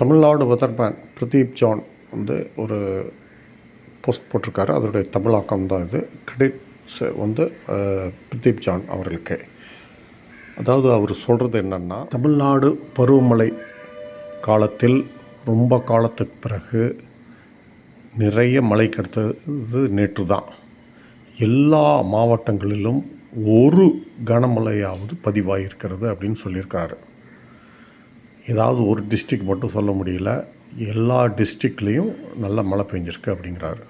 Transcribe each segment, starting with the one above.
Tamil Nadu weatherman Pradeep John வந்து ஒரு post போட்டிருக்காரு. அதனுடைய தமிழாக்கம் தான் இது. கிரெடிட்ஸ் வந்து பிரதீப் ஜான் அவர்களுக்கு. அதாவது அவர் சொல்கிறது என்னென்னா தமிழ்நாடு பருவமழை காலத்தில் ரொம்ப காலத்துக்கு பிறகு நிறைய மழை கிடைத்தது நேற்று தான் எல்லா மாவட்டங்களிலும் ஒரு கனமழையாவது பதிவாகியிருக்கிறது அப்படின்னு சொல்லியிருக்காரு ஏதாவது ஒரு டிஸ்ட்ரிக்ட் மட்டும் சொல்ல முடியல எல்லா டிஸ்ட்ரிக்ட்லேயும் நல்ல மழை பெஞ்சிருக்கு அப்படிங்கிறாரு.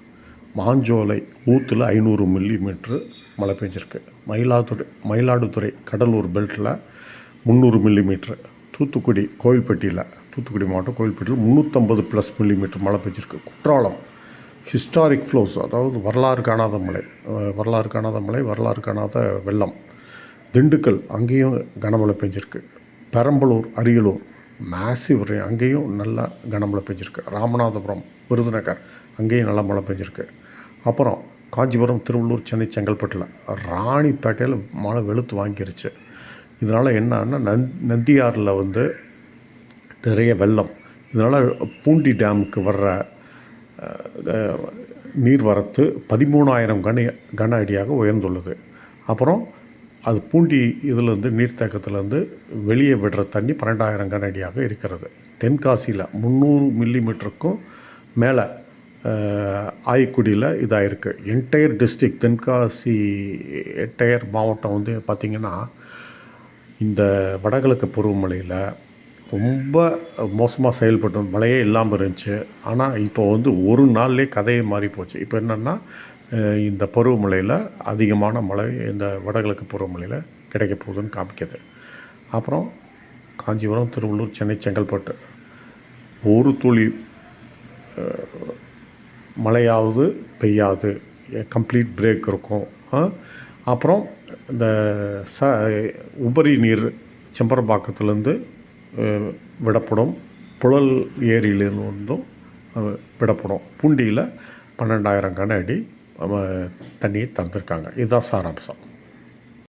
மாஞ்சோலை ஊத்தில் ஐநூறு மில்லி மீட்ரு மழை பெஞ்சிருக்கு. மயிலாடுதுறை மயிலாடுதுறை கடலூர் பெல்ட்டில் முந்நூறு மில்லி மீட்ரு தூத்துக்குடி கோவில்பட்டியில் தூத்துக்குடி மாவட்டம் கோவில்பட்டியில் முந்நூற்றம்பது ப்ளஸ் மில்லி மீட்டர் மழை பெஞ்சிருக்கு. குற்றாலம் ஹிஸ்டாரிக் ஃப்ளோஸ் அதாவது வரலாறு காணாத மழை வரலாறு காணாத மழை வரலாறு காணாத வெள்ளம். திண்டுக்கல் அங்கேயும் கனமழை பெஞ்சிருக்கு. பெரம்பலூர் அரியலூர் மேசிவ் ரெயின் அங்கேயும் நல்ல கனமழை பெஞ்சிருக்கு. ராமநாதபுரம் விருதுநகர் அங்கேயும் நல்ல மழை பெஞ்சிருக்கு. அப்புறம் காஞ்சிபுரம் திருவள்ளூர் சென்னை செங்கல்பட்டில் ராணிப்பேட்டையில் மழை வெளுத்து வாங்கிருச்சு. இதனால் என்னன்னா நந் நந்தியாரில் வந்து நிறைய வெள்ளம். இதனால் பூண்டி டேமுக்கு வர்ற நீர்வரத்து பதிமூணாயிரம் கன கன அடியாக உயர்ந்துள்ளது. அப்புறம் அது பூண்டி இதிலேருந்து நீர்த்தேக்கத்திலேருந்து வெளியே விடுற தண்ணி பன்னெண்டாயிரம் கனடியாக இருக்கிறது. தென்காசியில் முந்நூறு மில்லி மீட்டருக்கும் மேலே ஆய்க்குடியில் இதாகிருக்கு என்டையர் டிஸ்ட்ரிக்ட் தென்காசி என்டையர் மாவட்டம் வந்து பார்த்திங்கன்னா இந்த வடகிழக்கு பருவமழையில் ரொம்ப மோசமாக செயல்பட்டு மழையே இல்லாமல் இருந்துச்சு. ஆனால் இப்போ வந்து ஒரு நாள்லேயே கதையை மாறி போச்சு இப்போ என்னென்னா இந்த பருவமழையில் அதிகமான மழை இந்த வடகிழக்கு பருவமழையில் கிடைக்க போகுதுன்னு காமிக்கிது. அப்புறம் காஞ்சிபுரம் திருவள்ளூர் சென்னை செங்கல்பட்டு. ஒரு துளி மழையாவது பெய்யாது. கம்ப்ளீட் பிரேக் இருக்கும். அப்புறம் இந்த ச உபரி நீர் செம்பரம்பாக்கத்துலேருந்து விடப்படும். புழல் ஏரியிலிருந்தும் விடப்படும். பூண்டியில் பன்னெண்டாயிரம் கன அடி தண்ணியை திறந்துருக்காங்க இதுதான் சாராம்சம்.